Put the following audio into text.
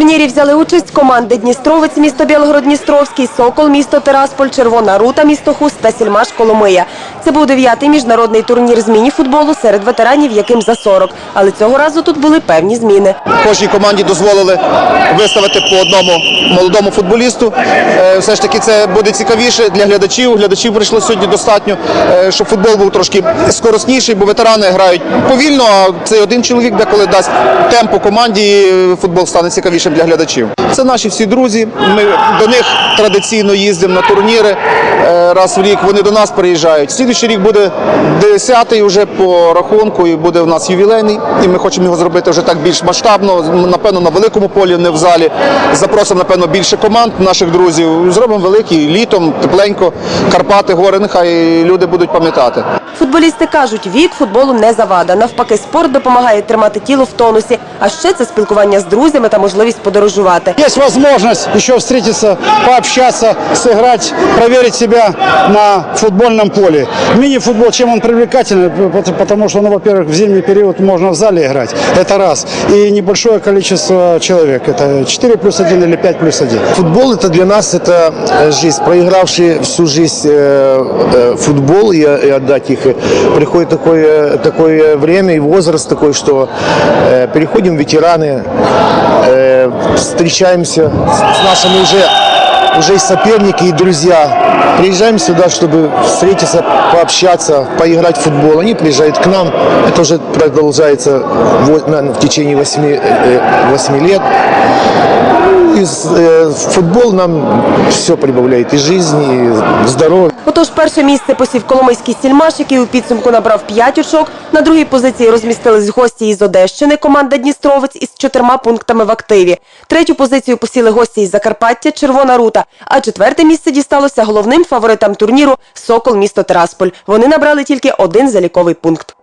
турнірі взяли участь команди Дністровець, місто Білгород-Дністровський, Сокол, місто Тирасполь, Червона Рута, місто Хуст та Сільмаш Коломия. Це був дев'ятий міжнародний турнір з міні-футболу серед ветеранів, яким за 40. Але цього разу тут були певні зміни. Кожній команді дозволили виставити по одному молодому футболісту. Е, Все ж таки це буде цікавіше для глядачів. Глядачів прийшло сьогодні достатньо, е, щоб футбол був трошки скоросніший, бо ветерани грають повільно, а цей один чоловік деколи дасть темпу команді, футбол стане цікавішим для глядачів. Це наші всі друзі. Ми до них традиційно їздимо на турніри е, раз в рік. Вони до нас приїжджають. Слідуючий рік буде 10-й вже по рахунку, і буде у нас ювілейний. І ми хочемо його зробити вже так більш масштабно. Напевно, на великому полі, не в залі. Запросимо, напевно, більше команд наших друзів. Зробимо великий літом, тепленько, Карпати, гори. Нехай люди будуть пам'ятати. Футболісти кажуть, вік футболу не завада. Навпаки, спорт допомагає тримати тіло в тонусі. А ще це спілкування з друзями та можливість подорожувати. Есть возможность еще встретиться, пообщаться, сыграть, проверить себя на футбольном поле. Мини-футбол, чем он привлекательный? Пот- Потому что, ну, во-первых, в зимний период можно в зале играть, это раз. И небольшое количество человек, это 4 плюс 1 или 5 плюс 1. Футбол это для нас это э, жизнь. Проигравшие всю жизнь э, э, футбол и, и отдать их, э, приходит такое, такое время и возраст такой, что э, переходим в ветераны, э, встречаемся с, с нашими уже уже и соперники, и друзья. Приезжаем сюда, чтобы встретиться, пообщаться, поиграть в футбол. Они приезжают к нам. Это уже продолжается во- наверное, в течение 8, 8 лет. И с- э, футбол нам все прибавляет и жизни, и здоровья. Отож, перше місце посів Коломийський сільмаш, який у підсумку набрав 5 очок. На другій позиції розмістились гості із Одещини, команда Дністровець із чотирма пунктами в активі. Третю позицію посіли гості із Закарпаття, Червона Рута. а четверте місце дісталося головним фаворитам турніру Сокол місто Терасполь. Вони набрали тільки один заліковий пункт.